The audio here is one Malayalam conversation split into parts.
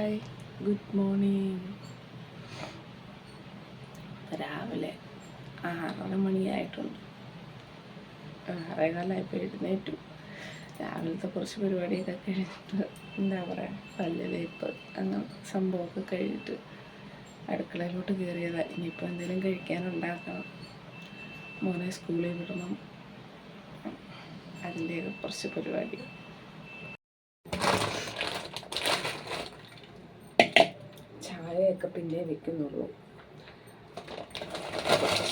ഹായ് ഗുഡ് മോർണിംഗ് രാവിലെ ആറര മണിയായിട്ടുണ്ട്. ആറേകാലായപ്പോൾ എഴുന്നേറ്റു. രാവിലത്തെ കുറച്ച് പരിപാടിയൊക്കെ കഴിഞ്ഞിട്ട് എന്താ പറയുക പല്ലുവേപ്പ് അങ്ങനെ സംഭവമൊക്കെ കഴിഞ്ഞിട്ട് അടുക്കളയിലോട്ട് കയറിയതാണ് ഇനിയിപ്പോൾ എന്തെങ്കിലും കഴിക്കാനുണ്ടാക്കണം. മോനെ സ്കൂളിൽ വിടണം. അതിന്റെയൊക്കെ കുറച്ച് പരിപാടി. പിന്നെ വെക്കുന്നുള്ളൂ.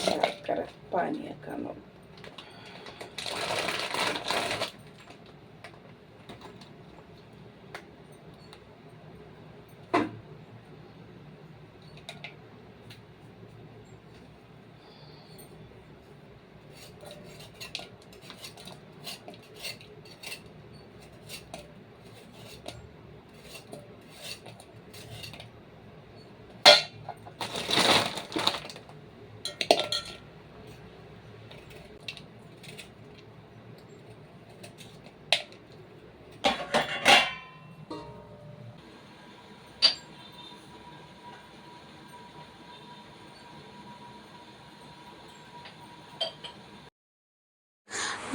ശർക്കര പാനിയാക്കാന്നുള്ളൂ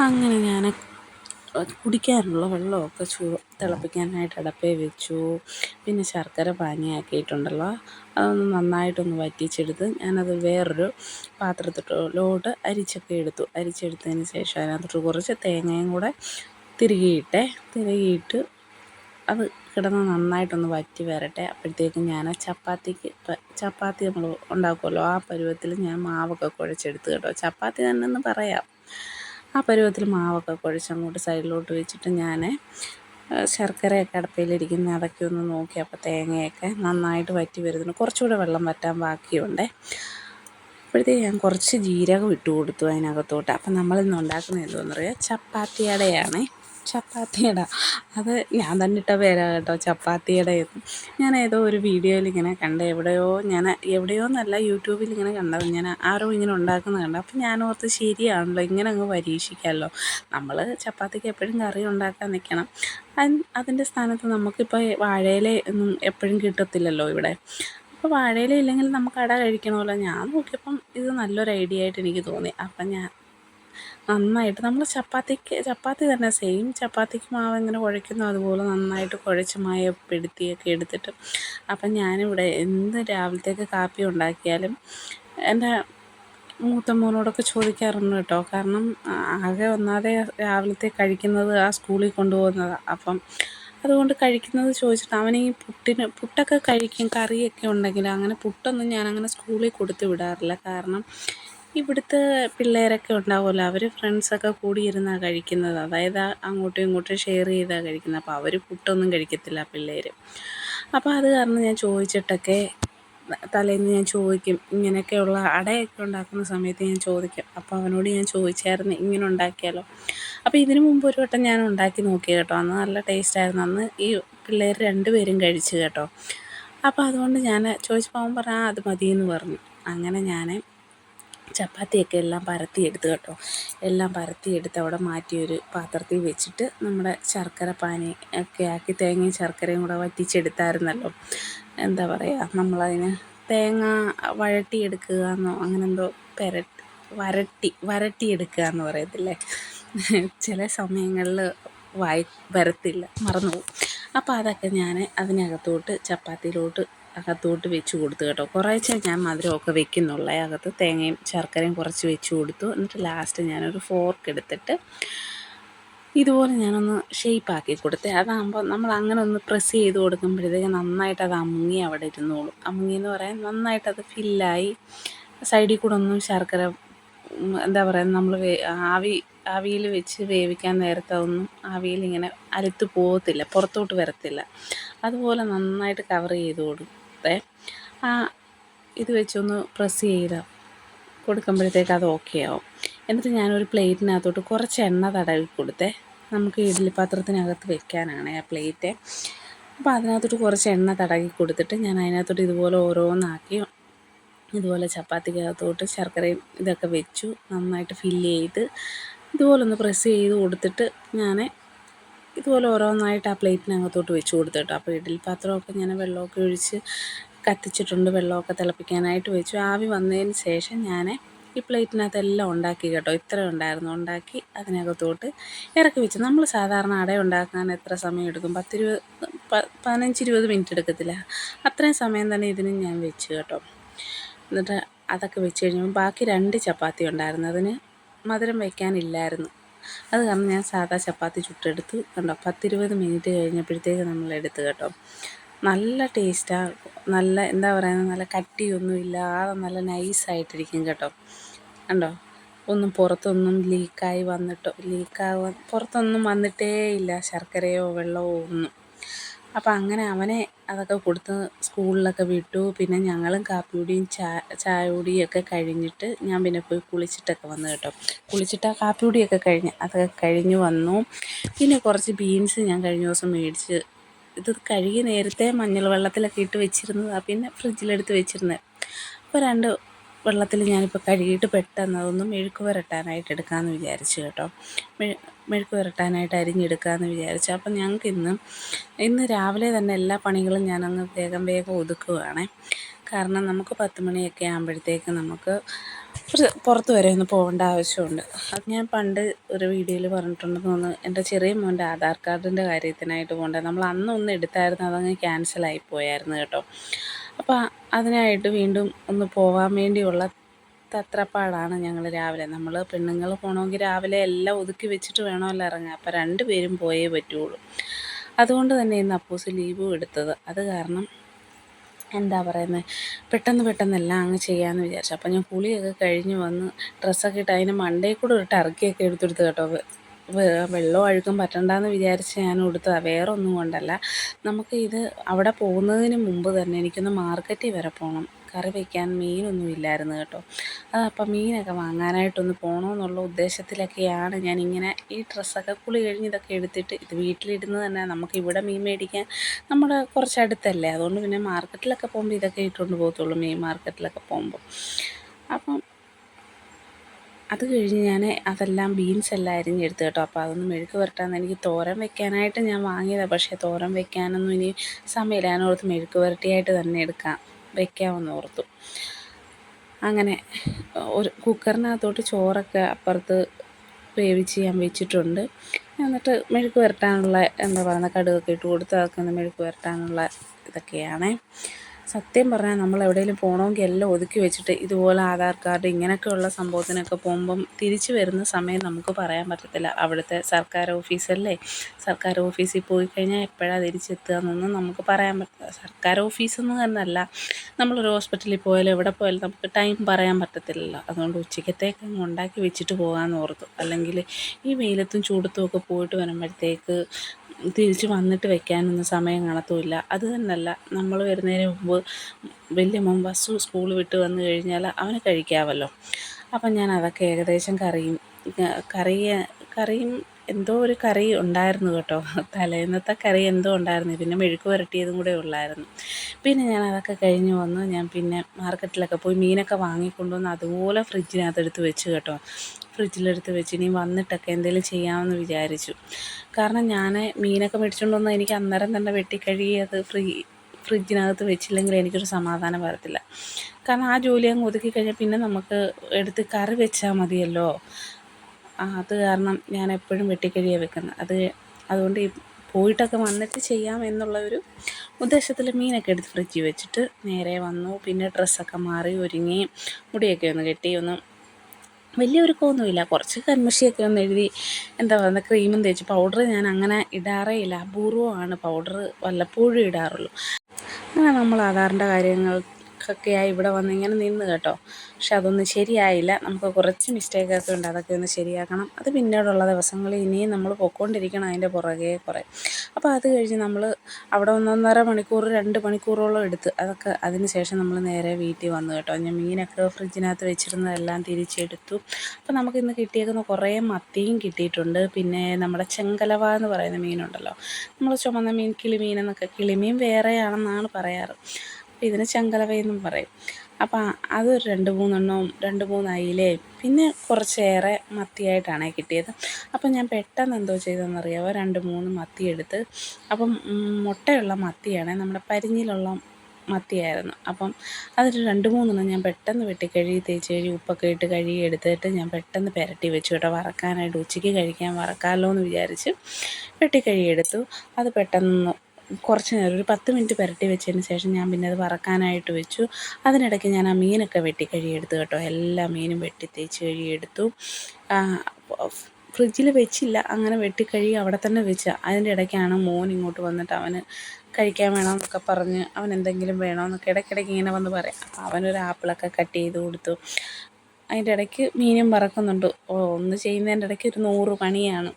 അങ്ങനെ ഞാൻ കുടിക്കാനുള്ള വെള്ളമൊക്കെ ചൂ തിളപ്പിക്കാനായിട്ട് അടപ്പേ വെച്ചു. പിന്നെ ശർക്കര പാനിയാക്കിയിട്ടുണ്ടല്ലോ. അതൊന്ന് നന്നായിട്ടൊന്ന് വറ്റിച്ചെടുത്ത് ഞാനത് വേറൊരു പാത്രത്തിലോട്ട് അരിച്ചൊക്കെ എടുത്തു. അരിച്ചെടുത്തതിന് ശേഷം അതിനകത്തോട്ട് കുറച്ച് തേങ്ങയും കൂടെ തിരുകിയിട്ടെ തിരുകിയിട്ട് അത് കിടന്ന് നന്നായിട്ടൊന്ന് വറ്റി വരട്ടെ. അപ്പോഴത്തേക്കും ഞാൻ ചപ്പാത്തിക്ക് ചപ്പാത്തി നമ്മൾ ഉണ്ടാക്കുമല്ലോ ആ പരുവത്തിൽ ഞാൻ മാവൊക്കെ കുഴച്ചെടുത്ത് കേട്ടോ. ചപ്പാത്തി തന്നെ എന്ന് പറയാം. ആ പരുവത്തിൽ മാവൊക്കെ കുഴച്ചങ്ങോട്ട് സൈഡിലോട്ട് വെച്ചിട്ട് ഞാൻ ശർക്കരയൊക്കെ അടുപ്പയിലിരിക്കുന്ന അതൊക്കെ ഒന്ന് നോക്കി അപ്പോൾ തേങ്ങയൊക്കെ നന്നായിട്ട് വറ്റി വരുന്നുണ്ട്. കുറച്ചുകൂടെ വെള്ളം വറ്റാൻ ബാക്കിയുണ്ട്. അപ്പോഴത്തേക്ക് ഞാൻ കുറച്ച് ജീരകം ഇട്ട് കൊടുത്തു അതിനകത്തോട്ട്. അപ്പം നമ്മളിന്ന് ഉണ്ടാക്കുന്നത് എന്തോന്നറിയാം പറയുക ചപ്പാത്തിയട. അത് ഞാൻ തന്നെ ഇട്ട പേരാ കേട്ടോ ചപ്പാത്തിയട ഞാൻ ഏതോ ഒരു വീഡിയോയിൽ ഇങ്ങനെ കണ്ട എവിടെയോ ഞാൻ എവിടെയോ എന്നല്ല യൂട്യൂബിൽ ഇങ്ങനെ കണ്ടത്. ഞാൻ ആരോ ഇങ്ങനെ ഉണ്ടാക്കുന്നത് കണ്ട. അപ്പം ഞാൻ ഓർത്ത് ശരിയാണല്ലോ ഇങ്ങനെ അങ്ങ് പരീക്ഷിക്കാമല്ലോ നമ്മൾ ചപ്പാത്തിക്ക് എപ്പോഴും കറി ഉണ്ടാക്കാൻ നിൽക്കണം അതിന്റെ സ്ഥാനത്ത് നമുക്കിപ്പോൾ വാഴയില ഒന്നും എപ്പോഴും കിട്ടത്തില്ലല്ലോ ഇവിടെ. അപ്പോൾ വാഴയില ഇല്ലെങ്കിൽ നമുക്ക് അട കഴിക്കണമല്ലോ. ഞാൻ നോക്കിയപ്പം ഇത് നല്ലൊരു ഐഡിയ ആയിട്ട് എനിക്ക് തോന്നി. അപ്പം ഞാൻ നന്നായിട്ട്. നമ്മൾ ചപ്പാത്തിക്ക് ചപ്പാത്തി തന്നെ സെയിം ചപ്പാത്തിക്ക് മാവ് ഇങ്ങനെ കുഴയ്ക്കുന്നോ അതുപോലെ നന്നായിട്ട് കുഴച്ച് മയപ്പെടുത്തിയൊക്കെ എടുത്തിട്ട്. അപ്പം ഞാനിവിടെ എന്ത് രാവിലത്തേക്ക് കാപ്പി ഉണ്ടാക്കിയാലും എന്റെ മൂത്ത മോനോടൊക്കെ ചോദിക്കാറുണ്ട് കേട്ടോ. കാരണം ആകെ ഒന്നാതെ രാവിലത്തെ കഴിക്കുന്നത് ആ സ്കൂളിൽ കൊണ്ടുപോകുന്നതാണ് അപ്പം അതുകൊണ്ട് കഴിക്കുന്നത് ചോദിച്ചിട്ട് അവൻ ഈ പുട്ടിന് പുട്ടൊക്കെ കഴിക്കും കറിയൊക്കെ ഉണ്ടെങ്കിൽ അങ്ങനെ പുട്ടൊന്നും ഞാനങ്ങനെ സ്കൂളിൽ കൊടുത്ത് വിടാറില്ല. കാരണം ഇവിടുത്തെ പിള്ളേരൊക്കെ ഉണ്ടാവുമല്ലോ. അവർ ഫ്രണ്ട്സൊക്കെ കൂടിയിരുന്നാണ് കഴിക്കുന്നത്. അതായത് അങ്ങോട്ടും ഇങ്ങോട്ടും ഷെയർ ചെയ്താണ് കഴിക്കുന്നത്. അപ്പോൾ അവർ പുട്ടൊന്നും കഴിക്കത്തില്ല പിള്ളേർ അപ്പോൾ അത് കാരണം ഞാൻ ചോദിച്ചിട്ടൊക്കെ തലേന്ന് ഞാൻ ചോദിക്കും ഇങ്ങനെയൊക്കെയുള്ള അടയൊക്കെ ഉണ്ടാക്കുന്ന സമയത്ത് ഞാൻ ചോദിക്കും. അപ്പോൾ അവനോട് ഞാൻ ചോദിച്ചായിരുന്നു ഇങ്ങനെ ഉണ്ടാക്കിയാലോ? അപ്പോൾ ഇതിനു മുമ്പ് ഒരു വട്ടം ഞാൻ ഉണ്ടാക്കി നോക്കി കേട്ടോ. അന്ന് നല്ല ടേസ്റ്റായിരുന്നു അന്ന് ഈ പിള്ളേർ രണ്ടുപേരും കഴിച്ചു കേട്ടോ. അപ്പോൾ അതുകൊണ്ട് ഞാൻ ചോദിച്ചപ്പോൾ അവൻ പറഞ്ഞു ആ അത് മതിയെന്ന് പറഞ്ഞു. അങ്ങനെ ഞാൻ ചപ്പാത്തിയൊക്കെ എല്ലാം പരത്തിയെടുത്ത് കേട്ടോ. എല്ലാം പരത്തിയെടുത്ത് അവിടെ മാറ്റി ഒരു പാത്രത്തിൽ വെച്ചിട്ട് നമ്മുടെ ശർക്കര പാനി ഒക്കെ ആക്കി തേങ്ങയും ശർക്കരയും കൂടെ വറ്റിച്ചെടുത്തായിരുന്നല്ലോ. എന്താ പറയുക നമ്മളതിന് തേങ്ങ വഴട്ടിയെടുക്കുക എന്നോ അങ്ങനെ എന്തോ പെരട്ടി വരട്ടി വരട്ടിയെടുക്കുക എന്ന് പറയത്തില്ലേ? ചില സമയങ്ങളിൽ വായി വരത്തില്ല മറന്നു പോകും അപ്പോൾ അതൊക്കെ ഞാൻ അതിനകത്തോട്ട് ചപ്പാത്തിയിലോട്ട് അകത്തോട്ട് വെച്ച് കൊടുത്തു കേട്ടോ. കുറേശ്ശെ ഞാൻ മധുരമൊക്കെ വെക്കുന്നുള്ളേ. അകത്ത് തേങ്ങയും ശർക്കരയും കുറച്ച് വെച്ച് കൊടുത്തു. എന്നിട്ട് ലാസ്റ്റ് ഞാനൊരു ഫോർക്ക് എടുത്തിട്ട് ഇതുപോലെ ഞാനൊന്ന് ഷേപ്പാക്കി കൊടുത്തേ. അതാകുമ്പോൾ നമ്മൾ അങ്ങനെ ഒന്ന് പ്രസ് ചെയ്ത് കൊടുക്കുമ്പോഴത്തേക്ക് നന്നായിട്ട് അത് അമുങ്ങി അവിടെ ഇരുന്നോളും. അമുങ്ങി എന്ന് പറയാൻ നന്നായിട്ട് അത് ഫില്ലായി സൈഡിൽ കൂടെ ഒന്നും ശർക്കര എന്താ പറയുക നമ്മൾ ആവി ആവിയിൽ വെച്ച് വേവിക്കാൻ നേരത്തെ ഒന്നും ആവിയിൽ ഇങ്ങനെ അലുത്ത് പോകത്തില്ല പുറത്തോട്ട് വരത്തില്ല. അതുപോലെ നന്നായിട്ട് കവർ ചെയ്ത് കൊടുക്കും. കൊടുത്തേ ആ ഇത് വെച്ചൊന്ന് പ്രസ് ചെയ്ത് കൊടുക്കുമ്പോഴത്തേക്ക് അത് ഓക്കെ ആവും. എന്നിട്ട് ഞാനൊരു പ്ലേറ്റിനകത്തോട്ട് കുറച്ച് എണ്ണ തടവി കൊടുത്തേ. നമുക്ക് ഇഡ്ഡലി പാത്രത്തിനകത്ത് വെക്കാനാണ് ആ പ്ലേറ്റ് അപ്പോൾ അതിനകത്തോട്ട് കുറച്ച് എണ്ണ തടകി കൊടുത്തിട്ട് ഞാൻ അതിനകത്തോട്ട് ഇതുപോലെ ഓരോന്നാക്കി ഇതുപോലെ ചപ്പാത്തിക്കകത്തോട്ട് ശർക്കരയും ഇതൊക്കെ വെച്ചു നന്നായിട്ട് ഫില്ല് ചെയ്ത് ഇതുപോലെ ഒന്ന് പ്രസ് ചെയ്ത് കൊടുത്തിട്ട് ഞാൻ ഇതുപോലെ ഓരോന്നായിട്ട് ആ പ്ലേറ്റിനകത്തോട്ട് വെച്ച് കൊടുത്തു കേട്ടോ അപ്പോൾ ഇഡ്ഡലി പാത്രമൊക്കെ ഞാൻ വെള്ളമൊക്കെ ഒഴിച്ച് കത്തിച്ചിട്ടുണ്ട്. വെള്ളമൊക്കെ തിളപ്പിക്കാനായിട്ട് വെച്ചു. ആവി വന്നതിന് ശേഷം ഞാൻ ഈ പ്ലേറ്റിനകത്തെല്ലാം ഉണ്ടാക്കി കേട്ടോ. ഇത്ര ഉണ്ടായിരുന്നു. ഉണ്ടാക്കി അതിനകത്തോട്ട് ഇറക്കി വെച്ചു. നമ്മൾ സാധാരണ അട ഉണ്ടാക്കാൻ എത്ര സമയം എടുക്കും? പത്തിരുപത് പതിനഞ്ച് ഇരുപത് മിനിറ്റ് എടുക്കത്തില്ല. അത്രയും സമയം തന്നെ ഇതിന് ഞാൻ വെച്ചു കേട്ടോ. എന്നിട്ട് അതൊക്കെ വെച്ച് കഴിഞ്ഞപ്പോൾ ബാക്കി രണ്ട് ചപ്പാത്തി ഉണ്ടായിരുന്നു. അതിന് മധുരം വയ്ക്കാനില്ലായിരുന്നു അത് കാരണം ഞാൻ സാധാ ചപ്പാത്തി ചുട്ടെടുത്ത് കണ്ടോ പത്തിരുപത് മിനിറ്റ് കഴിഞ്ഞപ്പോഴത്തേക്ക് നമ്മൾ എടുത്ത് കേട്ടോ. നല്ല ടേസ്റ്റാണ് നല്ല എന്താ പറയുന്നത് നല്ല കട്ടിയൊന്നും ഇല്ലാതെ നല്ല നൈസായിട്ടിരിക്കും കേട്ടോ. കണ്ടോ ഒന്നും പുറത്തൊന്നും ലീക്കായി വന്നിട്ടോ ലീക്കാവാൻ പുറത്തൊന്നും വന്നിട്ടേ ഇല്ല ശർക്കരയോ വെള്ളമോ ഒന്നും. അപ്പം അങ്ങനെ അവനെ അതൊക്കെ കൊടുത്ത് സ്കൂളിലൊക്കെ വിട്ടു. പിന്നെ ഞങ്ങളും കാപ്പിയുടെയും ചായ ചായ ഒക്കെ കഴിഞ്ഞിട്ട് ഞാൻ പിന്നെ പോയി കുളിച്ചിട്ടൊക്കെ വന്നു കേട്ടോ. കുളിച്ചിട്ട് ആ കാപ്പി കുടിയൊക്കെ കഴിഞ്ഞ് അതൊക്കെ കഴിഞ്ഞ് വന്നു. പിന്നെ കുറച്ച് ബീൻസ് ഞാൻ കഴിഞ്ഞ ദിവസം മേടിച്ച് ഇത് കഴുകി നേരത്തെ മഞ്ഞൾ വെള്ളത്തിലൊക്കെ ഇട്ട് വെച്ചിരുന്നതാണ് പിന്നെ ഫ്രിഡ്ജിലെടുത്ത് വെച്ചിരുന്നത് അപ്പോൾ രണ്ട് വെള്ളത്തിൽ ഞാനിപ്പോൾ കഴുകിയിട്ട് പെട്ടെന്ന് അതൊന്ന് മെഴുക്ക് പുരട്ടാനായിട്ട് എടുക്കാമെന്ന് വിചാരിച്ചു കേട്ടോ. മെഴു മെഴുക്ക് പുരട്ടാനായിട്ട് അരിഞ്ഞെടുക്കാമെന്ന് വിചാരിച്ചു. അപ്പം ഞങ്ങൾക്ക് ഇന്ന് ഇന്ന് രാവിലെ തന്നെ എല്ലാ പണികളും ഞാനങ്ങ് വേഗം വേഗം ഒതുക്കുകയാണേ കാരണം നമുക്ക് പത്ത് മണിയൊക്കെ ആകുമ്പോഴത്തേക്ക് നമുക്ക് പുറത്ത് വരെ ഒന്ന് പോകേണ്ട ആവശ്യമുണ്ട്. അത് ഞാൻ പണ്ട് ഒരു വീഡിയോയിൽ പറഞ്ഞിട്ടുണ്ടെന്ന് തോന്നുന്നു എന്റെ ചെറിയ മോന്റെ ആധാർ കാർഡിന്റെ കാര്യത്തിനായിട്ട് പോകേണ്ടത്. നമ്മൾ അന്നൊന്ന് എടുത്തായിരുന്നു അതങ്ങ് ക്യാൻസലായി പോയായിരുന്നു കേട്ടോ. അപ്പോൾ അതിനായിട്ട് വീണ്ടും ഒന്ന് പോകാൻ വേണ്ടിയുള്ള തത്രപ്പാടാണ് ഞങ്ങൾ രാവിലെ. നമ്മൾ പെണ്ണുങ്ങൾ പോകണമെങ്കിൽ രാവിലെ എല്ലാം ഒതുക്കി വെച്ചിട്ട് വേണമല്ലോ ഇറങ്ങാൻ. അപ്പോൾ രണ്ട് പേരും പോയേ പറ്റുള്ളൂ. അതുകൊണ്ട് തന്നെ ഇന്ന് അപ്പൂസ് ലീവും എടുത്തത്. അത് കാരണം എന്താ പറയുന്നത് പെട്ടെന്ന് പെട്ടെന്ന് എല്ലാം അങ്ങ് ചെയ്യാമെന്ന് വിചാരിച്ചു. അപ്പം ഞാൻ കുളിയൊക്കെ കഴിഞ്ഞ് വന്ന് ഡ്രസ്സൊക്കെ ഇട്ട് അതിന് മണ്ടയിൽ കൂടെ ഒരു ടർക്കിയൊക്കെ എടുത്തെടുത്ത് കേട്ടോ വെള്ളവും അഴുക്കും പറ്റണ്ടെന്ന് വിചാരിച്ച് ഞാൻ ഉടുത്തതാണ് വേറെ ഒന്നും കൊണ്ടല്ല. നമുക്ക് ഇത് അവിടെ പോകുന്നതിന് മുമ്പ് തന്നെ എനിക്കൊന്ന് മാർക്കറ്റിൽ വരെ പോകണം കറി വയ്ക്കാൻ മീനൊന്നും ഇല്ലായിരുന്നു കേട്ടോ. അതപ്പം മീനൊക്കെ വാങ്ങാനായിട്ടൊന്ന് പോകണമെന്നുള്ള ഉദ്ദേശത്തിലൊക്കെയാണ് ഇങ്ങനെ ഈ ഡ്രസ്സൊക്കെ കുളി കഴിഞ്ഞ് ഇതൊക്കെ എടുത്തിട്ട് ഇത് വീട്ടിലിരുന്ന് തന്നെ നമുക്ക് ഇവിടെ മീൻ മേടിക്കാൻ നമ്മുടെ കുറച്ച് അടുത്തല്ലേ. അതുകൊണ്ട് പിന്നെ മാർക്കറ്റിലൊക്കെ പോകുമ്പോൾ ഇതൊക്കെ ഇട്ടുകൊണ്ട് പോകത്തുള്ളൂ മീൻ മാർക്കറ്റിലൊക്കെ പോകുമ്പോൾ അപ്പം അത് കഴിഞ്ഞ് ഞാൻ അതെല്ലാം ബീൻസ് എല്ലാം അരിഞ്ഞെടുത്ത് കേട്ടോ. അപ്പോൾ അതൊന്ന് മെഴുക്ക് പുരട്ടാന്ന് എനിക്ക് തോരൻ വെക്കാനായിട്ട് ഞാൻ വാങ്ങിയതാണ് പക്ഷേ തോരൻ വെക്കാനൊന്നും ഇനി സമയമില്ല. ഞാൻ ഓർത്ത് മെഴുക്ക് പുരട്ടിയായിട്ട് തന്നെ എടുക്കാം. വെക്കാമെന്ന് ഓർത്തു. അങ്ങനെ ഒരു കുക്കറിനകത്തോട്ട് ചോറൊക്കെ അപ്പുറത്ത് വേവിച്ച് ഞാൻ വെച്ചിട്ടുണ്ട്. എന്നിട്ട് മെഴുക്ക് പുരട്ടാനുള്ള എന്താ പറയുക കടുകൊക്കെ ഇട്ട് കൊടുത്ത് അതൊക്കെ ഒന്ന് മെഴുക്ക് പുരട്ടാനുള്ള ഇതൊക്കെയാണേ. സത്യം പറഞ്ഞാൽ നമ്മൾ എവിടെയെങ്കിലും പോകണമെങ്കിൽ എല്ലാം ഒതുക്കി വെച്ചിട്ട് ഇതുപോലെ ആധാർ കാർഡ് ഇങ്ങനെയൊക്കെയുള്ള സംഭവത്തിനൊക്കെ പോകുമ്പം തിരിച്ചു വരുന്ന സമയം നമുക്ക് പറയാൻ പറ്റത്തില്ല. അവിടുത്തെ സർക്കാർ ഓഫീസല്ലേ? സർക്കാർ ഓഫീസിൽ പോയി കഴിഞ്ഞാൽ എപ്പോഴാണ് തിരിച്ചെത്തുക എന്നൊന്നും നമുക്ക് പറയാൻ പറ്റില്ല സർക്കാർ ഓഫീസെന്ന് തന്നെയല്ല നമ്മളൊരു ഹോസ്പിറ്റലിൽ പോയാലും എവിടെ പോയാലും നമുക്ക് ടൈം പറയാൻ പറ്റത്തില്ലല്ലോ. അതുകൊണ്ട് ഉച്ചക്കത്തേക്ക് അങ്ങ് ഉണ്ടാക്കി വെച്ചിട്ട് പോകാമെന്ന് ഓർത്തു. അല്ലെങ്കിൽ ഈ വെയിലത്തും ചൂടത്തും ഒക്കെ പോയിട്ട് വരുമ്പോഴത്തേക്ക് തിരിച്ച് വന്നിട്ട് വെക്കാനൊന്നും സമയം കാണത്തുമില്ല. അത് തന്നെയല്ല നമ്മൾ വരുന്നതിന് മുമ്പ് വലിയ മോൻ സ്കൂൾ വിട്ട് വന്നു കഴിഞ്ഞാൽ അവന് കഴിക്കാമല്ലോ അപ്പം ഞാൻ അതൊക്കെ ഏകദേശം കറിയും കറി കറിയും എന്തോ ഒരു കറി ഉണ്ടായിരുന്നു കേട്ടോ. തലേന്നത്തെ കറി എന്തോ ഉണ്ടായിരുന്നു. പിന്നെ മെഴുക്ക് പുരട്ടിയതും കൂടെ ഉള്ളായിരുന്നു. പിന്നെ ഞാൻ അതൊക്കെ കഴിഞ്ഞ് വന്ന് ഞാൻ പിന്നെ മാർക്കറ്റിലൊക്കെ പോയി മീനൊക്കെ വാങ്ങിക്കൊണ്ടുവന്ന് അതുപോലെ ഫ്രിഡ്ജിനകത്ത് എടുത്ത് വെച്ച് കേട്ടോ. ഫ്രിഡ്ജിലെടുത്ത് വെച്ച് ഇനി വന്നിട്ടൊക്കെ എന്തെങ്കിലും ചെയ്യാമെന്ന് വിചാരിച്ചു. കാരണം ഞാൻ മീനൊക്കെ മേടിച്ചുകൊണ്ട് വന്ന് എനിക്ക് അന്നേരം തന്നെ വെട്ടിക്കഴുകി അത് ഫ്രീ ഫ്രിഡ്ജിനകത്ത് വെച്ചില്ലെങ്കിൽ എനിക്കൊരു സമാധാനം വരത്തില്ല. കാരണം ആ ജോലി അങ്ങ് ഒതുക്കി കഴിഞ്ഞാൽ പിന്നെ നമുക്ക് എടുത്ത് കറി വെച്ചാൽ മതിയല്ലോ. അത് കാരണം ഞാൻ എപ്പോഴും വെട്ടിക്കഴിയാ വെക്കുന്നത്. അത് അതുകൊണ്ട് പോയിട്ടൊക്കെ വന്നിട്ട് ചെയ്യാം എന്നുള്ള ഒരു ഉദ്ദേശത്തിൽ മീനൊക്കെ എടുത്ത് ഫ്രിഡ്ജിൽ വെച്ചിട്ട് നേരെ വന്നു. പിന്നെ ഡ്രസ്സൊക്കെ മാറി ഒരുങ്ങി മുടിയൊക്കെ ഒന്ന് കെട്ടി ഒന്ന് വലിയ ഒരുക്കമൊന്നുമില്ല കുറച്ച് കൺമഷിയൊക്കെ ഒന്ന് എഴുതി എന്താ പറയുക ക്രീമും തേച്ച് പൗഡർ ഞാൻ അങ്ങനെ ഇടാറേ ഇല്ല. അപൂർവമാണ് പൗഡർ വല്ലപ്പോഴും ഇടാറുള്ളൂ. അങ്ങനെ നമ്മൾ ആധാറിന്റെ കാര്യങ്ങൾക്കൊക്കെയായി ഇവിടെ വന്ന് ഇങ്ങനെ നിന്ന് കേട്ടോ. പക്ഷെ അതൊന്നും ശരിയായില്ല. നമുക്ക് കുറച്ച് മിസ്റ്റേക്കൊക്കെ ഉണ്ട്. അതൊക്കെ ഒന്ന് ശരിയാക്കണം. അത് പിന്നീടുള്ള ദിവസങ്ങളിൽ ഇനിയും നമ്മൾ പൊക്കോണ്ടിരിക്കണം അതിന്റെ പുറകെ കുറേ. അപ്പോൾ അത് കഴിഞ്ഞ് നമ്മൾ അവിടെ ഒന്നൊന്നര മണിക്കൂർ രണ്ട് മണിക്കൂറോളം എടുത്ത് അതൊക്കെ അതിന് ശേഷം നമ്മൾ നേരെ വീട്ടിൽ വന്നു കേട്ടോ. ഞാൻ മീനൊക്കെ ഫ്രിഡ്ജിനകത്ത് വെച്ചിരുന്നതെല്ലാം തിരിച്ചെടുത്തു. അപ്പോൾ നമുക്ക് ഇന്ന് കിട്ടിയേക്കുന്ന കുറേ മത്തിയും കിട്ടിയിട്ടുണ്ട്. പിന്നെ നമ്മുടെ ചെങ്കലവ എന്ന് പറയുന്ന മീനുണ്ടല്ലോ. നമ്മൾ ചുമന്ന മീൻ കിളിമീൻ എന്നൊക്കെ കിളിമീൻ വേറെയാണെന്നാണ് പറയാറ്. അപ്പോൾ ഇതിന് ചങ്കലവയെന്നും പറയും. അപ്പം അതൊരു രണ്ട് മൂന്നെണ്ണവും രണ്ട് മൂന്നായില്ലേ പിന്നെ കുറച്ചേറെ മത്തിയായിട്ടാണ് കിട്ടിയത്. അപ്പം ഞാൻ പെട്ടെന്ന് എന്തോ ചെയ്തതെന്നറിയാമോ രണ്ട് മൂന്ന് മത്തി എടുത്ത്. അപ്പം മുട്ടയുള്ള മത്തിയാണ് നമ്മുടെ പരിഞ്ഞിലുള്ള മത്തിയായിരുന്നു. അപ്പം അതിൽ രണ്ട് മൂന്നെണ്ണം ഞാൻ പെട്ടെന്ന് വെട്ടി കഴുകി തേച്ച് കഴുകി ഉപ്പൊക്കെ ഇട്ട് കഴുകി എടുത്തിട്ട് ഞാൻ പെട്ടെന്ന് പുരട്ടി വെച്ചു കേട്ടോ. വറക്കാനായിട്ട് ഉച്ചയ്ക്ക് കഴിക്കാൻ വറക്കാമല്ലോ എന്ന് വിചാരിച്ച് വെട്ടി കഴുകി എടുത്തു. അത് പെട്ടെന്ന് കുറച്ച് നേരം ഒരു പത്ത് മിനിറ്റ് പുരട്ടി വെച്ചതിന് ശേഷം ഞാൻ പിന്നെ അത് വറക്കാനായിട്ട് വെച്ചു. അതിനിടയ്ക്ക് ഞാൻ ആ മീനൊക്കെ വെട്ടി കഴുകിയെടുത്തു കേട്ടോ. എല്ലാ മീനും വെട്ടി തേച്ച് കഴുകിയെടുത്തു. ഫ്രിഡ്ജിൽ വെച്ചില്ല അങ്ങനെ വെട്ടി അവിടെ തന്നെ വെച്ച. അതിന്റെ ഇടയ്ക്കാണ് മോൻ ഇങ്ങോട്ട് വന്നിട്ട് അവന് കഴിക്കാൻ വേണമെന്നൊക്കെ പറഞ്ഞ് അവൻ എന്തെങ്കിലും വേണമെന്നൊക്കെ ഇടയ്ക്കിടയ്ക്ക് ഇങ്ങനെ വന്ന് പറയാം. അപ്പോൾ അവനൊരു ആപ്പിളൊക്കെ കട്ട് ചെയ്ത് കൊടുത്തു. അതിന്റെ ഇടയ്ക്ക് മീനും വറക്കുന്നുണ്ട്. ഒന്ന് ചെയ്യുന്നതിന്റെ ഇടയ്ക്ക് ഒരു നൂറ് പണിയാണ്.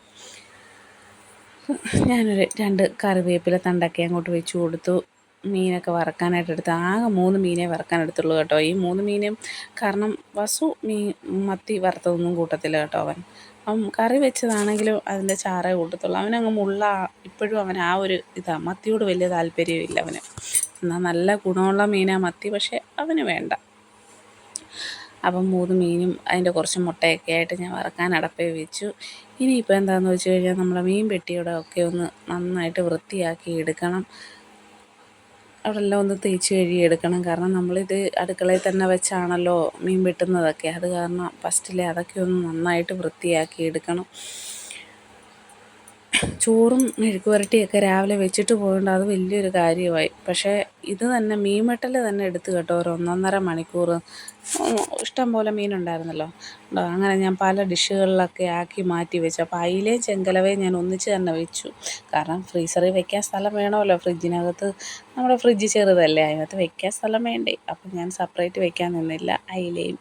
ഞാനൊരു രണ്ട് കറിവേപ്പില തണ്ടൊക്കെ അങ്ങോട്ട് വെച്ച് കൊടുത്തു. മീനൊക്കെ വറക്കാനായിട്ട് എടുത്ത് ആകെ മൂന്ന് മീനേ വറക്കാൻ എടുത്തുള്ളൂ കേട്ടോ. ഈ മൂന്ന് മീനും കാരണം വസു മീൻ മത്തി വറുത്തതൊന്നും കൂട്ടത്തില്ല കേട്ടോ അവൻ. അപ്പം കറി വെച്ചതാണെങ്കിലും അതിന്റെ ചാറേ കൂട്ടത്തുള്ളൂ. അവനങ്ങ് മുള്ള ഇപ്പോഴും അവൻ ആ ഒരു ഇതാ മത്തിയോട് വലിയ താല്പര്യമില്ല അവന്. എന്നാൽ നല്ല ഗുണമുള്ള മീനാണ് മത്തി പക്ഷേ അവന് വേണ്ട. അപ്പം മൂന്ന് മീനും അതിന്റെ കുറച്ച് മുട്ടയൊക്കെ ആയിട്ട് ഞാൻ വറക്കാൻ അടപ്പേ വെച്ചു. ഇനിയിപ്പോൾ എന്താണെന്ന് വെച്ച് കഴിഞ്ഞാൽ നമ്മളെ മീൻ പെട്ടിയുടെ ഒക്കെ ഒന്ന് നന്നായിട്ട് വൃത്തിയാക്കി എടുക്കണം. അവിടെ എല്ലാം ഒന്ന് തേച്ച് കഴുകി എടുക്കണം. കാരണം നമ്മളിത് അടുക്കളയിൽ തന്നെ വെച്ചാണല്ലോ മീൻ വെട്ടുന്നതൊക്കെ. അത് കാരണം ഫസ്റ്റിലെ അതൊക്കെ ഒന്ന് നന്നായിട്ട് വൃത്തിയാക്കി എടുക്കണം. ചോറും മെഴുക്ക് പുരട്ടിയൊക്കെ രാവിലെ വെച്ചിട്ട് പോയതുകൊണ്ട് അത് വലിയൊരു കാര്യമായി. പക്ഷേ ഇത് തന്നെ മീൻ വെട്ടൽ തന്നെ എടുത്തു കേട്ടോ ഒരു ഒന്നൊന്നര മണിക്കൂർ. ഇഷ്ടം പോലെ മീനുണ്ടായിരുന്നല്ലോ അങ്ങനെ ഞാൻ പല ഡിഷുകളിലൊക്കെ ആക്കി മാറ്റി വെച്ചു. അപ്പോൾ അയിലയും ചെങ്കലവയും ഞാൻ ഒന്നിച്ച് തന്നെ വെച്ചു. കാരണം ഫ്രീസറിൽ വെക്കാൻ സ്ഥലം വേണമല്ലോ. ഫ്രിഡ്ജിനകത്ത് നമ്മുടെ ഫ്രിഡ്ജ് ചെറുതല്ലേ. അതിനകത്ത് വെക്കാൻ സ്ഥലം വേണ്ടേ. അപ്പം ഞാൻ സെപ്പറേറ്റ് വെക്കാൻ നിന്നില്ല അയിലയും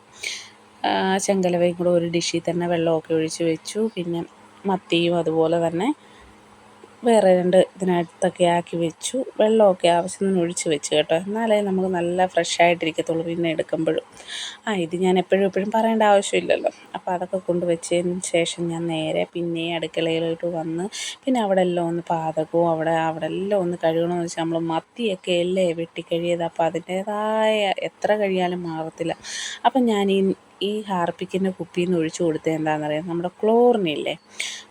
ചെങ്കലവയും കൂടെ ഒരു ഡിഷിൽ തന്നെ വെള്ളമൊക്കെ ഒഴിച്ച് വെച്ചു. പിന്നെ മത്തിയും അതുപോലെ തന്നെ വേറെ രണ്ട് ഇതിനകത്തൊക്കെ ആക്കി വെച്ചു. വെള്ളമൊക്കെ ആവശ്യത്തിന് ഒഴിച്ച് വെച്ച് കേട്ടോ. എന്നാലേ നമുക്ക് നല്ല ഫ്രഷ് ആയിട്ടിരിക്കത്തുള്ളൂ പിന്നെ എടുക്കുമ്പോഴും. ആ ഇത് ഞാൻ എപ്പോഴും എപ്പോഴും പറയേണ്ട ആവശ്യമില്ലല്ലോ. അപ്പോൾ അതൊക്കെ കൊണ്ട് വെച്ചതിന് ശേഷം ഞാൻ നേരെ പിന്നെ അടുക്കളയിലോട്ട് വന്ന് പിന്നെ അവിടെ എല്ലാം ഒന്ന് പാതകവും അവിടെ അവിടെ എല്ലാം ഒന്ന് കഴുകണമെന്ന് വെച്ചാൽ നമ്മൾ മത്തിയൊക്കെ അല്ലേ വെട്ടിക്കഴിയത് അപ്പോൾ അതിന്റേതായ എത്ര കഴിയാലും മാറത്തില്ല. അപ്പം ഞാൻ ഈ ഈ ഹാർപ്പിക്കിന്റെ കുപ്പിയിൽ നിന്ന് ഒഴിച്ചു കൊടുത്തത് എന്താണെന്നറിയാം? നമ്മുടെ ക്ലോറിനില്ലേ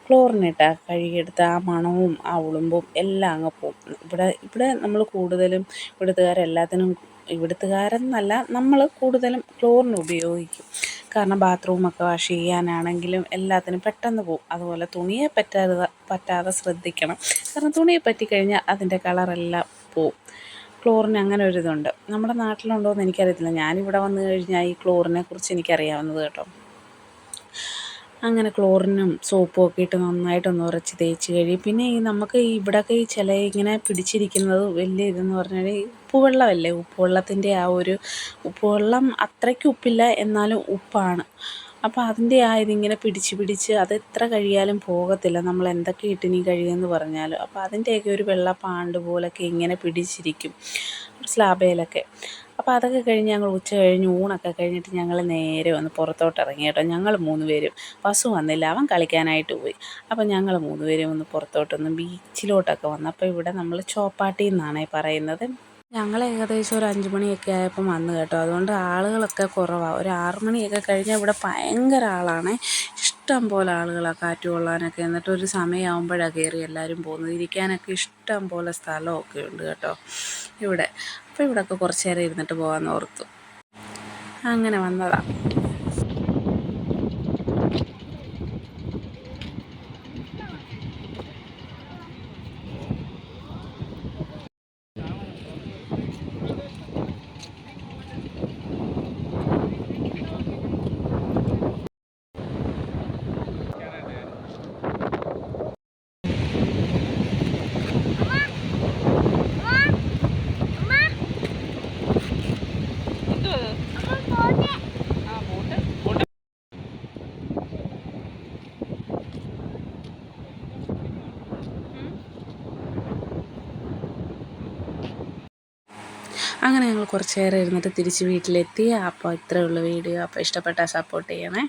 ക്ലോറിനിട്ട് കഴുകിയെടുത്ത ആ മണവും ആ ഉളുമ്പും എല്ലാം അങ്ങ് പോകും. ഇവിടെ ഇവിടെ നമ്മൾ കൂടുതലും ഇവിടുത്തുകാരെല്ലാത്തിനും ഇവിടുത്തുകാരെന്നല്ല നമ്മൾ കൂടുതലും ക്ലോറിൻ ഉപയോഗിക്കും. കാരണം ബാത്റൂമൊക്കെ വാഷ് ചെയ്യാനാണെങ്കിലും എല്ലാത്തിനും പെട്ടെന്ന് പോകും. അതുപോലെ തുണിയെ പറ്റാതെ പറ്റാതെ ശ്രദ്ധിക്കണം. കാരണം തുണിയെ പറ്റിക്കഴിഞ്ഞാൽ അതിന്റെ കളറെല്ലാം പോവും ക്ലോറിന് അങ്ങനെ ഒരു ഇതുണ്ട്. നമ്മുടെ നാട്ടിലുണ്ടോ എന്ന് എനിക്കറിയത്തില്ല. ഞാനിവിടെ വന്നു കഴിഞ്ഞാൽ ഈ ക്ലോറിനെ കുറിച്ച് എനിക്കറിയാവുന്നത് കേട്ടോ. അങ്ങനെ ക്ലോറിനും സോപ്പും ഒക്കെ ഇട്ട് നന്നായിട്ടൊന്ന് ഉറച്ച് തേച്ച് കഴിയും. പിന്നെ ഈ നമുക്ക് ഇവിടെയൊക്കെ ഈ ചില ഇങ്ങനെ പിടിച്ചിരിക്കുന്നത് വലിയ ഇതെന്ന് പറഞ്ഞാൽ ഉപ്പുവെള്ളമല്ലേ? ഉപ്പുവെള്ളത്തിന്റെ ആ ഒരു ഉപ്പുവെള്ളം അത്രയ്ക്ക് ഉപ്പില്ല എന്നാലും ഉപ്പാണ്. അപ്പോൾ അതിന്റെ ആ ഇതിങ്ങനെ പിടിച്ച് പിടിച്ച് അത് എത്ര കഴിയാലും പോകത്തില്ല. നമ്മൾ എന്തൊക്കെ ഇട്ടിനി കഴിയുമെന്ന് പറഞ്ഞാലും. അപ്പോൾ അതിന്റെയൊക്കെ ഒരു വെള്ള പാണ്ട് പോലൊക്കെ ഇങ്ങനെ പിടിച്ചിരിക്കും. സ്ലാബയിലൊക്കെ. അപ്പോൾ അതൊക്കെ കഴിഞ്ഞ് ഞങ്ങൾ ഉച്ച കഴിഞ്ഞ് ഊണൊക്കെ കഴിഞ്ഞിട്ട് ഞങ്ങൾ നേരെ വന്ന് പുറത്തോട്ട് ഇറങ്ങി കേട്ടോ. ഞങ്ങൾ മൂന്ന് പേരും. വസു വന്നില്ല. അവൻ കളിക്കാനായിട്ട് പോയി. അപ്പോൾ ഞങ്ങൾ മൂന്ന് പേരും ഒന്ന് പുറത്തോട്ടൊന്ന് ബീച്ചിലോട്ടൊക്കെ വന്നു. അപ്പോൾ ഇവിടെ നമ്മൾ ചോപ്പാട്ടി എന്നാണേ പറയുന്നത്. ഞങ്ങൾ ഏകദേശം ഒരു അഞ്ച് മണിയൊക്കെ ആയപ്പം വന്നു കേട്ടോ. അതുകൊണ്ട് ആളുകളൊക്കെ കുറവാണ് ഒരു ആറ് മണിയൊക്കെ കഴിഞ്ഞാൽ ഇവിടെ ഭയങ്കര ആളാണേ. ഇഷ്ടം പോലെ ആളുകളാണ് കാറ്റ് കൊള്ളാനൊക്കെ. എന്നിട്ട് ഒരു സമയമാകുമ്പോഴാണ് കയറി എല്ലാവരും പോകുന്നത്. ഇരിക്കാനൊക്കെ ഇഷ്ടം പോലെ സ്ഥലമൊക്കെ ഉണ്ട് കേട്ടോ ഇവിടെ. അപ്പോൾ ഇവിടെയൊക്കെ കുറച്ച് നേരം ഇരുന്നിട്ട് പോകാമെന്ന് ഓർത്തു. അങ്ങനെ വന്നതാണ് അങ്ങനെ ഞങ്ങൾ കുറച്ച് നേരം ഇരുന്നിട്ട് തിരിച്ച് വീട്ടിലെത്തി. അപ്പോൾ ഇത്രയേ ഉള്ളൂ വീഡിയോ. അപ്പോൾ ഇഷ്ടപ്പെട്ടാൽ സപ്പോർട്ട് ചെയ്യണേ.